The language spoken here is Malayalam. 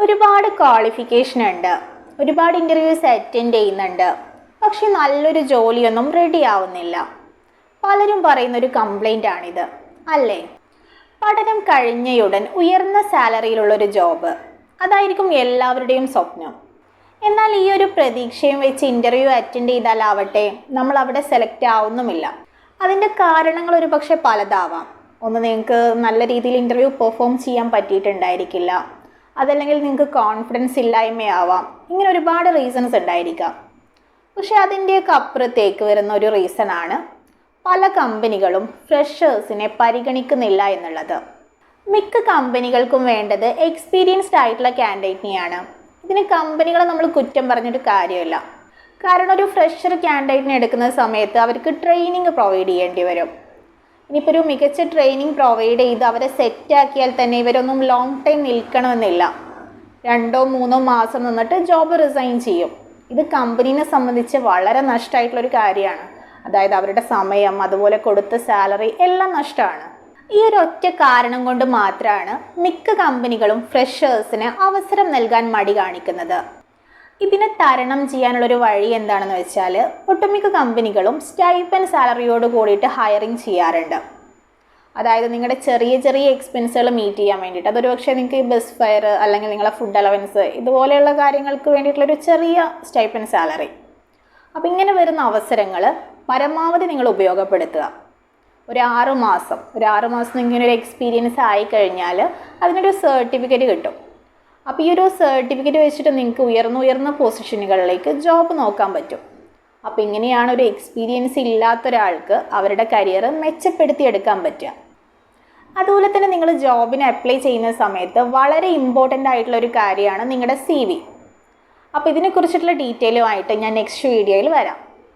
ഒരുപാട് ക്വാളിഫിക്കേഷൻ ഉണ്ട്. ഒരുപാട് ഇന്റർവ്യൂസ് അറ്റൻഡ് ചെയ്യുന്നുണ്ട്. പക്ഷെ നല്ലൊരു ജോലിയൊന്നും റെഡി ആവുന്നില്ല. പലരും പറയുന്ന ഒരു കംപ്ലൈന്റ് ആണിത്. അല്ലേ? പഠനം കഴിഞ്ഞയുടൻ ഉയർന്ന സാലറിയിലുള്ളൊരു ജോബ് അതായിരിക്കും എല്ലാവരുടെയും സ്വപ്നം. എന്നാൽ ഈ ഒരു പ്രതീക്ഷയും വെച്ച് ഇന്റർവ്യൂ അറ്റൻഡ് ചെയ്താലാവട്ടെ നമ്മൾ അവിടെ സെലക്ട് ആവുന്നുമില്ല. അതിന്റെ കാരണങ്ങൾ ഒരു പക്ഷേ പലതാവാം. ഒന്ന് നിങ്ങൾക്ക് നല്ല രീതിയിൽ ഇന്റർവ്യൂ പെർഫോം ചെയ്യാൻ പറ്റിയിട്ടുണ്ടായിരിക്കില്ല. അതല്ലെങ്കിൽ നിങ്ങൾക്ക് കോൺഫിഡൻസ് ഇല്ലായ്മയാവാം. ഇങ്ങനെ ഒരുപാട് റീസൺസ് ഉണ്ടായിരിക്കാം. പക്ഷെ അതിന്റെയൊക്കെ അപ്പുറത്തേക്ക് വരുന്ന ഒരു റീസണാണ് പല കമ്പനികളും ഫ്രഷേഴ്സിനെ പരിഗണിക്കുന്നില്ല എന്നുള്ളത്. മിക്ക കമ്പനികൾക്കും വേണ്ടത് എക്സ്പീരിയൻസ്ഡ് ആയിട്ടുള്ള കാൻഡിഡേറ്റിനെയാണ് ഇതിന് കമ്പനികളെ നമ്മൾ കുറ്റം പറഞ്ഞിട്ട് കാര്യമില്ല. കാരണം ഒരു ഫ്രഷർ കാൻഡിഡേറ്റിനെ എടുക്കുന്ന സമയത്ത് അവർക്ക് ട്രെയിനിങ് പ്രൊവൈഡ് ചെയ്യേണ്ടി വരും. ഇനിയിപ്പോൾ ഒരു മികച്ച ട്രെയിനിങ് പ്രൊവൈഡ് ചെയ്ത് അവരെ സെറ്റാക്കിയാൽ തന്നെ ഇവരൊന്നും ലോങ് ടൈം നിൽക്കണമെന്നില്ല. രണ്ടോ മൂന്നോ മാസം നിന്നിട്ട് ജോബ് റിസൈൻ ചെയ്യും. ഇത് കമ്പനീനെ സംബന്ധിച്ച് വളരെ നഷ്ടമായിട്ടുള്ളൊരു കാര്യമാണ്. അതായത് അവരുടെ സമയം അതുപോലെ കൊടുത്ത സാലറി എല്ലാം നഷ്ടമാണ്. ഈ ഒരു ഒറ്റ കാരണം കൊണ്ട് മാത്രമാണ് മിക്ക കമ്പനികളും ഫ്രഷേഴ്സിന് അവസരം നൽകാൻ മടി കാണിക്കുന്നത്. ഇതിനെ തരണം ചെയ്യാനുള്ളൊരു വഴി എന്താണെന്ന് വെച്ചാൽ ഒട്ടുമിക്ക കമ്പനികളും സ്റ്റൈപ്പൻ സാലറിയോട് കൂടിയിട്ട് ഹയറിങ് ചെയ്യാറുണ്ട്. അതായത് നിങ്ങളുടെ ചെറിയ ചെറിയ എക്സ്പെൻസുകൾ മീറ്റ് ചെയ്യാൻ വേണ്ടിയിട്ട്. അതൊരു പക്ഷേ നിങ്ങൾക്ക് ബസ് ഫയർ അല്ലെങ്കിൽ നിങ്ങളെ ഫുഡ് അലവൻസ് ഇതുപോലെയുള്ള കാര്യങ്ങൾക്ക് വേണ്ടിയിട്ടുള്ളൊരു ചെറിയ സ്റ്റൈപ്പൻ സാലറി അപ്പോൾ ഇങ്ങനെ വരുന്ന അവസരങ്ങൾ പരമാവധി നിങ്ങൾ ഉപയോഗപ്പെടുത്തുക. ഒരു ആറ് മാസം. ഒരു ആറ് മാസം ഇങ്ങനെ ഒരു എക്സ്പീരിയൻസ് ആയി കഴിഞ്ഞാൽ അതിനൊരു സർട്ടിഫിക്കറ്റ് കിട്ടും. അപ്പോൾ ഈ ഒരു സർട്ടിഫിക്കറ്റ് വെച്ചിട്ട് നിങ്ങൾക്ക് ഉയർന്ന ഉയർന്ന പൊസിഷനുകളിലേക്ക് ജോബ് നോക്കാൻ പറ്റും. അപ്പോൾ ഇങ്ങനെയാണ് ഒരു എക്സ്പീരിയൻസ് ഇല്ലാത്ത ഒരാൾക്ക് അവരുടെ കരിയർ മെച്ചപ്പെടുത്തിയെടുക്കാൻ പറ്റുക. അതുപോലെ തന്നെ നിങ്ങൾ ജോബിന് അപ്ലൈ ചെയ്യുന്ന സമയത്ത് വളരെ ഇമ്പോർട്ടന്റ് ആയിട്ടുള്ള ഒരു കാര്യമാണ് നിങ്ങളുടെ സി വി അപ്പോൾ ഇതിനെക്കുറിച്ചിട്ടുള്ള ഡീറ്റെയിലുമായിട്ട് ഞാൻ നെക്സ്റ്റ് വീഡിയോയിൽ വരാം.